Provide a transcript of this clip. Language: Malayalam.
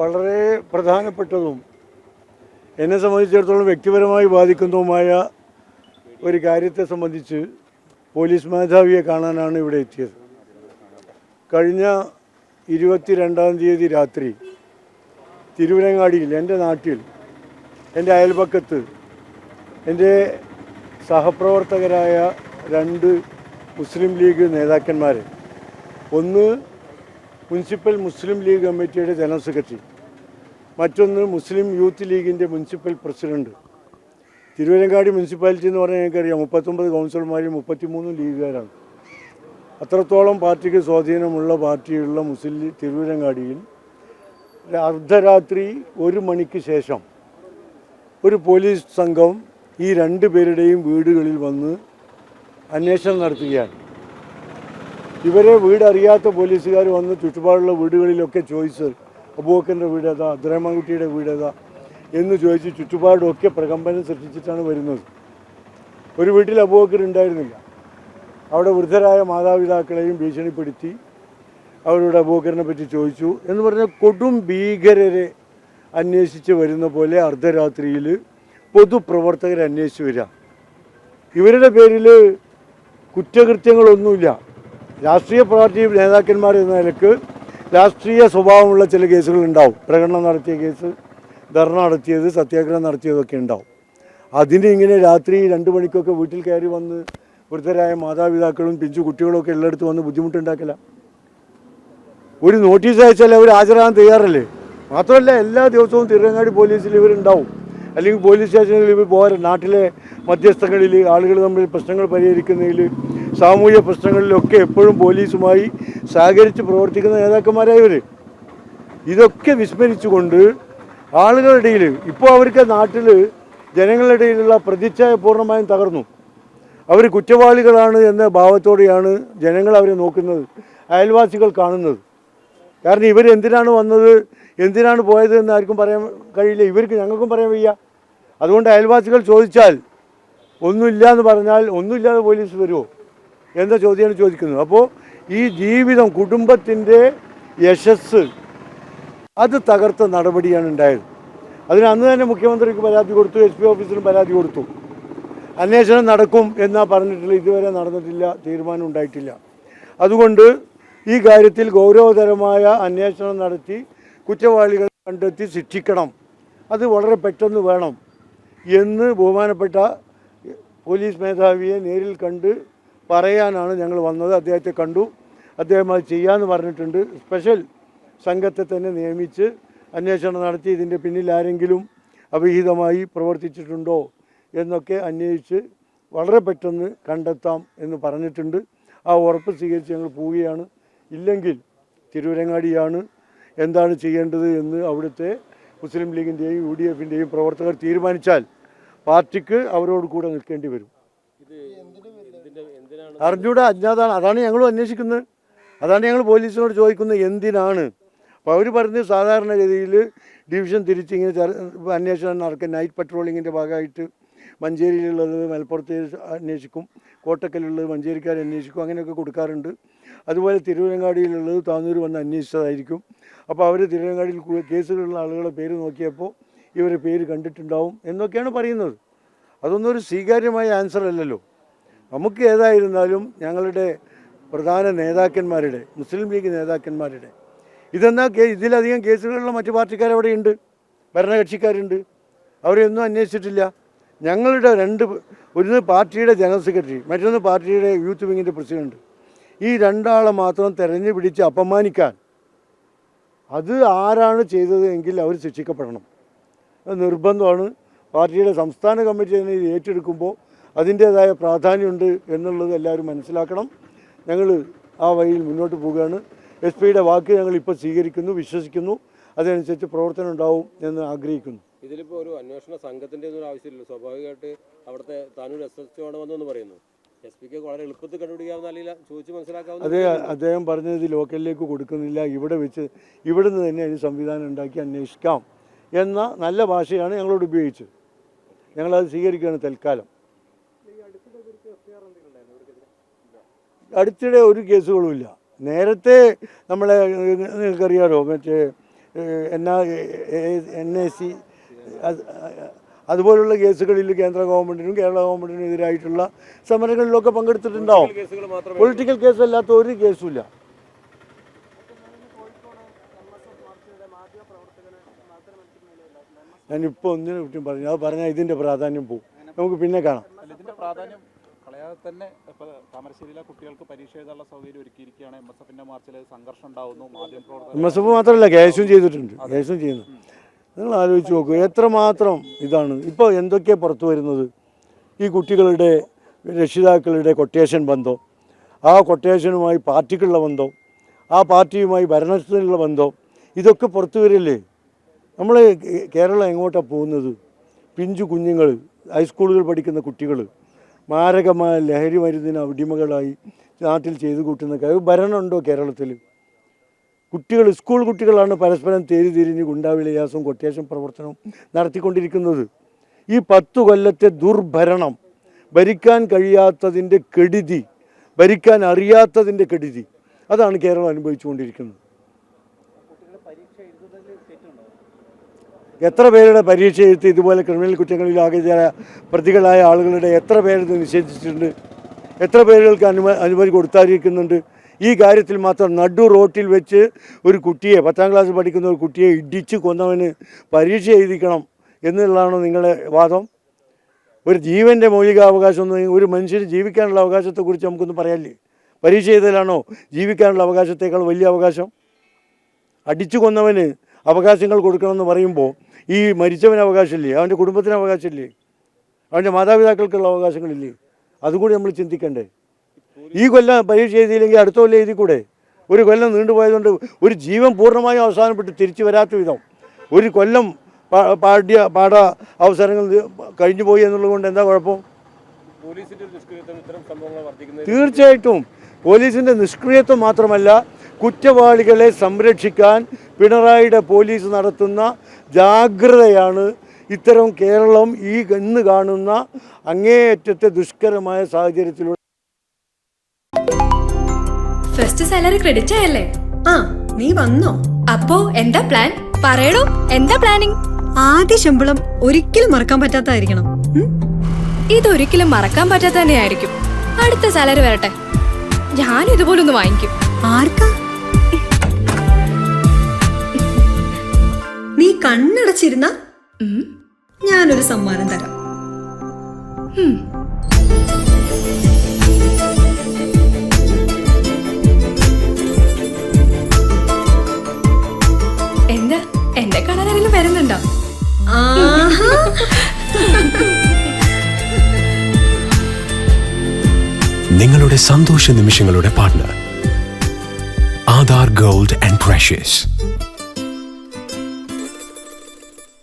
വളരെ പ്രധാനപ്പെട്ടതും എന്നെ സംബന്ധിച്ചിടത്തോളം വ്യക്തിപരമായി ബാധിക്കുന്നതുമായ ഒരു കാര്യത്തെ സംബന്ധിച്ച് പോലീസ് മേധാവിയെ കാണാനാണ് ഇവിടെ എത്തിയത്. കഴിഞ്ഞ ഇരുപത്തിരണ്ടാം തീയതി രാത്രി തിരുവനങ്ങാടിയിൽ എന്റെ നാട്ടിൽ എന്റെ അയൽപക്കത്ത് എന്റെ സഹപ്രവർത്തകരായ രണ്ട് മുസ്ലിം ലീഗ് നേതാക്കന്മാർ ഒന്ന് മുനിസിപ്പൽ മുസ്ലിം ലീഗ് കമ്മിറ്റിയുടെ ജനറൽ സെക്രട്ടറി മറ്റൊന്ന് മുസ്ലിം യൂത്ത് ലീഗിന്റെ മുനിസിപ്പൽ പ്രസിഡന്റ്. തിരുവരങ്ങാടി മുനിസിപ്പാലിറ്റി എന്ന് പറഞ്ഞാൽ എനിക്കറിയാം. മുപ്പത്തൊമ്പത് കൗൺസിലർമാരും മുപ്പത്തിമൂന്ന് ലീഗുകാരാണ്. അത്രത്തോളം പാർട്ടിക്ക് സ്വാധീനമുള്ള പാർട്ടിയുള്ള മുസ്ലിം തിരുവനങ്കാടിയിൽ അർദ്ധരാത്രി ഒരു മണിക്ക് ശേഷം ഒരു പോലീസ് സംഘം ഈ രണ്ട് പേരുടെയും വീടുകളിൽ വന്ന് അന്വേഷണം നടത്തുകയാണ്. ഇവരെ വീടറിയാത്ത പോലീസുകാർ വന്ന് ചുറ്റുപാടുള്ള വീടുകളിലൊക്കെ ചോദിച്ച് അബൂബക്കറിന്റെ വീട് ഏതാ അബ്ദുറഹ്മാൻകുട്ടിയുടെ വീട് ഏതാ എന്ന് ചോദിച്ച് ചുറ്റുപാടുമൊക്കെ പ്രകമ്പനം സൃഷ്ടിച്ചിട്ടാണ് വരുന്നത്. ഒരു വീട്ടിൽ അബൂബക്കർ ഉണ്ടായിരുന്നില്ല. അവിടെ വൃദ്ധരായ മാതാപിതാക്കളെയും ഭീഷണിപ്പെടുത്തി അവരോട് അബൂബക്കറിനെ പറ്റി ചോദിച്ചു എന്ന് പറഞ്ഞാൽ കൊടും ഭീകരരെ അന്വേഷിച്ച് വരുന്ന പോലെ അർദ്ധരാത്രിയിൽ പൊതുപ്രവർത്തകരെ അന്വേഷിച്ച് വരിക. ഇവരുടെ പേരിൽ കുറ്റകൃത്യങ്ങളൊന്നുമില്ല. രാഷ്ട്രീയ പാർട്ടി നേതാക്കന്മാർ എന്ന നിലയ്ക്ക് രാഷ്ട്രീയ സ്വഭാവമുള്ള ചില കേസുകൾ ഉണ്ടാവും. പ്രകടനം നടത്തിയ കേസ് ധർണ നടത്തിയത് സത്യാഗ്രഹം നടത്തിയതൊക്കെ ഉണ്ടാവും. അതിന് ഇങ്ങനെ രാത്രി രണ്ട് മണിക്കൊക്കെ വീട്ടിൽ കയറി വന്ന് വൃദ്ധരായ മാതാപിതാക്കളും പിഞ്ചു കുട്ടികളൊക്കെ എല്ലായിടത്തും വന്ന് ബുദ്ധിമുട്ടുണ്ടാക്കില്ല ഒരു നോട്ടീസ് അയച്ചാൽ അവർ ഹാജരാകാൻ തയ്യാറല്ലേ? മാത്രമല്ല എല്ലാ ദിവസവും തിരുവങ്ങാടി പോലീസിൽ ഇവരുണ്ടാവും. അല്ലെങ്കിൽ പോലീസ് സ്റ്റേഷനിൽ ഇവർ പോരാ നാട്ടിലെ മധ്യസ്ഥങ്ങളിൽ ആളുകൾ തമ്മിൽ പ്രശ്നങ്ങൾ പരിഹരിക്കുന്നതിൽ സാമൂഹ്യ പ്രശ്നങ്ങളിലൊക്കെ എപ്പോഴും പോലീസുമായി സഹകരിച്ച് പ്രവർത്തിക്കുന്ന നേതാക്കന്മാരായി ഇവർ ഇതൊക്കെ വിസ്മരിച്ചുകൊണ്ട് ആളുകളുടെ ഇടയിൽ ഇപ്പോൾ അവർക്ക് നാട്ടിൽ ജനങ്ങളുടെ ഇടയിലുള്ള പ്രതിച്ഛായ പൂർണമായും തകർന്നു. അവർ കുറ്റവാളികളാണ് എന്ന ഭാവത്തോടെയാണ് ജനങ്ങൾ അവരെ നോക്കുന്നത് അയൽവാസികൾ കാണുന്നത്. കാരണം ഇവർ എന്തിനാണ് വന്നത് എന്തിനാണ് പോയത് എന്ന് ആർക്കും പറയാൻ കഴിയില്ല ഇവർക്ക് ഞങ്ങൾക്കും പറയാൻ വയ്യ. അതുകൊണ്ട് അയൽവാസികൾ ചോദിച്ചാൽ ഒന്നുമില്ല എന്ന് പറഞ്ഞാൽ ഒന്നുമില്ലാതെ പോലീസ് വരുമോ എന്ന ചോദ്യമാണ് ചോദിക്കുന്നത്. അപ്പോൾ ഈ ജീവിതം കുടുംബത്തിന്റെ യശസ് അത് തകർത്ത നടപടിയാണ് ഉണ്ടായത്. അതിന് അന്ന് തന്നെ മുഖ്യമന്ത്രിക്ക് പരാതി കൊടുത്തു എസ് പി ഓഫീസിലും പരാതി കൊടുത്തു. അന്വേഷണം നടക്കും എന്നാ പറഞ്ഞിട്ടുള്ള ഇതുവരെ നടന്നിട്ടില്ല തീരുമാനം ഉണ്ടായിട്ടില്ല. അതുകൊണ്ട് ഈ കാര്യത്തിൽ ഗൗരവതരമായ അന്വേഷണം നടത്തി കുറ്റവാളികളെ കണ്ടെത്തി ശിക്ഷിക്കണം. അത് വളരെ പെട്ടെന്ന് വേണം എന്ന് ബഹുമാനപ്പെട്ട പോലീസ് മേധാവിയെ നേരിൽ കണ്ട് പറയാനാണ് ഞങ്ങൾ വന്നത്. അദ്ദേഹത്തെ കണ്ടു. അദ്ദേഹം അത് ചെയ്യാമെന്ന് പറഞ്ഞിട്ടുണ്ട്. സ്പെഷ്യൽ സംഘത്തെ തന്നെ നിയമിച്ച് അന്വേഷണം നടത്തി. ഇതിന്റെ പിന്നിൽ ആരെങ്കിലും അവിഹിതമായി പ്രവർത്തിച്ചിട്ടുണ്ടോ എന്നൊക്കെ അന്വേഷിച്ച് വളരെ പെട്ടെന്ന് കണ്ടെത്താം എന്ന് പറഞ്ഞിട്ടുണ്ട്. ആ ഉറപ്പ് സ്വീകരിച്ച് ഞങ്ങൾ പോവുകയാണ്. ഇല്ലെങ്കിൽ തിരുവരങ്ങാടിയാണ് എന്താണ് ചെയ്യേണ്ടത് എന്ന് അവിടുത്തെ മുസ്ലിം ലീഗിന്റെയും യു ഡി എഫിന്റെയും പ്രവർത്തകർ തീരുമാനിച്ചാൽ പാർട്ടിക്ക് അവരോട് കൂടെ നിൽക്കേണ്ടി വരും. അറിഞ്ഞൂടെ അജ്ഞാതാണ്. അതാണ് ഞങ്ങളും അന്വേഷിക്കുന്നത്. അതാണ് ഞങ്ങൾ പോലീസിനോട് ചോദിക്കുന്നത് എന്തിനാണ്? അപ്പോൾ അവർ സാധാരണ രീതിയിൽ ഡിവിഷൻ തിരിച്ച് ഇങ്ങനെ ചര- അന്വേഷണം നടക്കും. നൈറ്റ് പട്രോളിങ്ങിന്റെ ഭാഗമായിട്ട് മഞ്ചേരിയിലുള്ളത് മലപ്പുറത്ത് അന്വേഷിക്കും കോട്ടക്കലുള്ളത് മഞ്ചേരിക്കാർ അന്വേഷിക്കും അങ്ങനെയൊക്കെ കൊടുക്കാറുണ്ട്. അതുപോലെ തിരുവനങ്ങാടിയിലുള്ളത് താന്നൂർ വന്ന് അന്വേഷിച്ചതായിരിക്കും. അപ്പോൾ അവർ തിരുവനങ്ങാടിയിൽ കേസിലുള്ള കേസുകളുള്ള ആളുകളുടെ പേര് നോക്കിയപ്പോൾ ഇവരെ പേര് കണ്ടിട്ടുണ്ടാവും എന്നൊക്കെയാണ് പറയുന്നത്. അതൊന്നും ഒരു സ്വീകാര്യമായ ആൻസർ അല്ലല്ലോ. നമുക്ക് ഏതായിരുന്നാലും ഞങ്ങളുടെ പ്രധാന നേതാക്കന്മാരുടെ മുസ്ലിം ലീഗ് നേതാക്കന്മാരുടെ ഇതെന്നാ ഇതിലധികം കേസുകളുള്ള മറ്റു പാർട്ടിക്കാരവിടെയുണ്ട് ഭരണകക്ഷിക്കാരുണ്ട്. അവരെയൊന്നും അന്വേഷിച്ചിട്ടില്ല. ഞങ്ങളുടെ രണ്ട് ഒരു പാർട്ടിയുടെ ജനറൽ സെക്രട്ടറി മറ്റൊന്ന് പാർട്ടിയുടെ യൂത്ത് വിങ്ങിന്റെ പ്രസിഡന്റ്. ഈ രണ്ടാളെ മാത്രം തെരഞ്ഞു പിടിച്ച് അപമാനിക്കാൻ അത് ആരാണ് ചെയ്തത് എങ്കിൽ അവർ ശിക്ഷിക്കപ്പെടണം. നിർബന്ധമാണ്. പാർട്ടിയുടെ സംസ്ഥാന കമ്മിറ്റി തന്നെ ഇത് ഏറ്റെടുക്കുമ്പോൾ അതിന്റേതായ പ്രാധാന്യമുണ്ട് എന്നുള്ളത് എല്ലാവരും മനസ്സിലാക്കണം. ഞങ്ങൾ ആ വഴിയിൽ മുന്നോട്ട് പോവുകയാണ്. എസ് പിയുടെ വാക്ക് ഞങ്ങൾ ഇപ്പോൾ സ്വീകരിക്കുന്നു വിശ്വസിക്കുന്നു. അതനുസരിച്ച് പ്രവർത്തനം ഉണ്ടാവും എന്ന് ആഗ്രഹിക്കുന്നു. ഇതിലിപ്പോൾ ഒരു അന്വേഷണ സംഘത്തിന്റെ ഒന്നും ആവശ്യമില്ല സ്വാഭാവികമായിട്ട് അവിടുത്തെ താനൊരു എസ് എസ് ആണ് വന്നെന്ന് പറയുന്നു. എസ് പിക്ക് വളരെ എളുപ്പത്തിൽ കണ്ടുപിടിക്കാവുന്ന അല്ലെങ്കിൽ ചോദിച്ച് മനസ്സിലാക്കാവുന്ന അതെ അദ്ദേഹം പറഞ്ഞത് ലോക്കലിലേക്ക് കൊടുക്കുന്നില്ല. ഇവിടെ വെച്ച് ഇവിടുന്ന് തന്നെ അതിന് സംവിധാനം ഉണ്ടാക്കി അന്വേഷിക്കാം എന്ന നല്ല ഭാഷയാണ് ഞങ്ങളോട് ഉപയോഗിച്ചത്. ഞങ്ങളത് സ്വീകരിക്കുകയാണ് തൽക്കാലം. അടുത്തിടെ ഒരു കേസുകളുമില്ല നേരത്തെ നമ്മളെ നിങ്ങൾക്കറിയാലോ മറ്റേ എൻ എൻ എ സി അതുപോലുള്ള കേസുകളിൽ കേന്ദ്ര ഗവൺമെന്റിനും കേരള ഗവൺമെന്റിനും എതിരായിട്ടുള്ള സമരങ്ങളിലൊക്കെ പങ്കെടുത്തിട്ടുണ്ടാവും. പൊളിറ്റിക്കൽ കേസല്ലാത്ത ഒരു കേസുമില്ല ഞാനിപ്പോൾ ഒന്നിനെ കുറ്റം പറഞ്ഞു അത് പറഞ്ഞാൽ ഇതിന്റെ പ്രാധാന്യം പോകും നമുക്ക് പിന്നെ കാണാം. ഇതിന്റെ പ്രാധാന്യം കളയാതെ തന്നെ ഇപ്പൊ താമരശ്ശേരിയിലെ കുട്ടികൾക്ക് പരീക്ഷ എഴുതാനുള്ള സൗകര്യം ഒരുക്കിയിരിക്കുകയാണ്. എം എസ് എഫിന്റെ മാർച്ചിൽ സംഘർഷം ഉണ്ടാവുന്നു മാധ്യമ എം എസ് എഫ് മാത്രമല്ല കേസും ചെയ്തിട്ടുണ്ട്. കേസും ചെയ്യുന്നു. നിങ്ങൾ ആലോചിച്ച് നോക്കൂ എത്രമാത്രം ഇതാണ്. ഇപ്പോൾ എന്തൊക്കെ പുറത്തു വരുന്നത്? ഈ കുട്ടികളുടെ രക്ഷിതാക്കളുടെ കൊട്ടേഷൻ ബന്ധം ആ കൊട്ടേഷനുമായി പാർട്ടിക്കുള്ള ബന്ധം ആ പാർട്ടിയുമായി ഭരണത്തിനുള്ള ബന്ധം ഇതൊക്കെ പുറത്തു വരില്ലേ? നമ്മൾ കേരളം എങ്ങോട്ടാണ് പോകുന്നത്? പിഞ്ചു കുഞ്ഞുങ്ങൾ ഹൈസ്കൂളുകൾ പഠിക്കുന്ന കുട്ടികൾ മാരകമായ ലഹരി മരുന്നിന് അടിമകളായി നാട്ടിൽ ചെയ്തു കൂട്ടുന്ന ഭരണമുണ്ടോ കേരളത്തിൽ കുട്ടികൾ സ്കൂൾ കുട്ടികളാണ് പരസ്പരം തേരി തിരിഞ്ഞ് ഗുണ്ടാവിലയാസവും കൊട്ടേഷൻ പ്രവർത്തനവും നടത്തിക്കൊണ്ടിരിക്കുന്നത്. ഈ പത്തു കൊല്ലത്തെ ദുർഭരണം ഭരിക്കാൻ കഴിയാത്തതിന്റെ കെടുതി ഭരിക്കാൻ അറിയാത്തതിന്റെ കെടുതി അതാണ് കേരളം അനുഭവിച്ചുകൊണ്ടിരിക്കുന്നത്. എത്ര പേരുടെ പരീക്ഷ എഴുത്ത് ഇതുപോലെ ക്രിമിനൽ കുറ്റങ്ങളിൽ ആകെയായ പ്രതികളായ ആളുകളുടെ എത്ര പേരത് നിഷേധിച്ചിട്ടുണ്ട്? എത്ര പേരുകൾക്ക് അനുമ അനുമതി കൊടുത്തായിരിക്കുന്നുണ്ട് ഈ കാര്യത്തിൽ മാത്രം നടു റോട്ടിൽ വെച്ച് ഒരു കുട്ടിയെ പത്താം ക്ലാസ്സിൽ പഠിക്കുന്ന ഒരു കുട്ടിയെ ഇടിച്ച് കൊന്നവന് പരീക്ഷ എഴുതിക്കണം എന്നുള്ളതാണോ നിങ്ങളുടെ വാദം? ഒരു ജീവന്റെ മൗലികാവകാശം എന്ന് ഒരു മനുഷ്യന് ജീവിക്കാനുള്ള അവകാശത്തെക്കുറിച്ച് നമുക്കൊന്നും പറയാനില്ലേ? പരീക്ഷ എഴുതലാണോ? ജീവിക്കാനുള്ള അവകാശത്തേക്കാൾ വലിയ അവകാശം? അടിച്ചു കൊന്നവന് അവകാശങ്ങൾ കൊടുക്കണമെന്ന് പറയുമ്പോൾ ഈ മരിച്ചവന് അവകാശമില്ലേ? അവന്റെ കുടുംബത്തിന് അവകാശമില്ലേ? അവന്റെ മാതാപിതാക്കൾക്കുള്ള അവകാശങ്ങളില്ലേ? അതുകൂടി നമ്മൾ ചിന്തിക്കണ്ടേ. ഈ കൊല്ലം പരീക്ഷ എഴുതിയില്ലെങ്കിൽ അടുത്ത കൊല്ലം എഴുതി കൂടെ? ഒരു കൊല്ലം നീണ്ടുപോയതുകൊണ്ട് ഒരു ജീവൻ പൂർണമായും അവസാനപ്പെട്ട് തിരിച്ചു വരാത്ത വിധം. ഒരു കൊല്ലം പാടിയ പാഠ്യ പാഠ അവസരങ്ങൾ കഴിഞ്ഞു പോയി എന്നുള്ളത് കൊണ്ട് എന്താ കുഴപ്പം? തീർച്ചയായിട്ടും പോലീസിന്റെ നിഷ്ക്രിയത്വം മാത്രമല്ല കുറ്റവാളികളെ സംരക്ഷിക്കാൻ പിണറായിയുടെ പോലീസ് നടത്തുന്ന ജാഗ്രതയാണ് ഇത്തരം കേരളം ഈ ഇന്ന് കാണുന്ന അങ്ങേയറ്റത്തെ ദുഷ്കരമായ സാഹചര്യത്തിലൂടെ. ഫസ്റ്റ് സാലറി ക്രെഡിറ്റ് ആയല്ലേ ആ നീ വന്നോ? അപ്പോ എന്താ പ്ലാൻ പറയണോ എന്താ പ്ലാനിങ് ആദ്യ ശമ്പളം ഒരിക്കലും മറക്കാൻ പറ്റാത്തായിരിക്കണം? ഇതൊരിക്കലും മറക്കാൻ പറ്റാത്ത തന്നെയായിരിക്കും അടുത്ത സാലറി വരട്ടെ. ഞാൻ ഇതുപോലൊന്ന് വാങ്ങിക്കും. ആർക്കാ? നീ കണ്ണടച്ചിരുന്ന. ഞാനൊരു സമ്മാനം തരാം. എന്താ? എന്നെ കാണാൻ ആരെങ്കിലും വരുന്നുണ്ടോ? നിങ്ങളുടെ സന്തോഷ നിമിഷങ്ങളുടെ partner Aadhar gold and precious.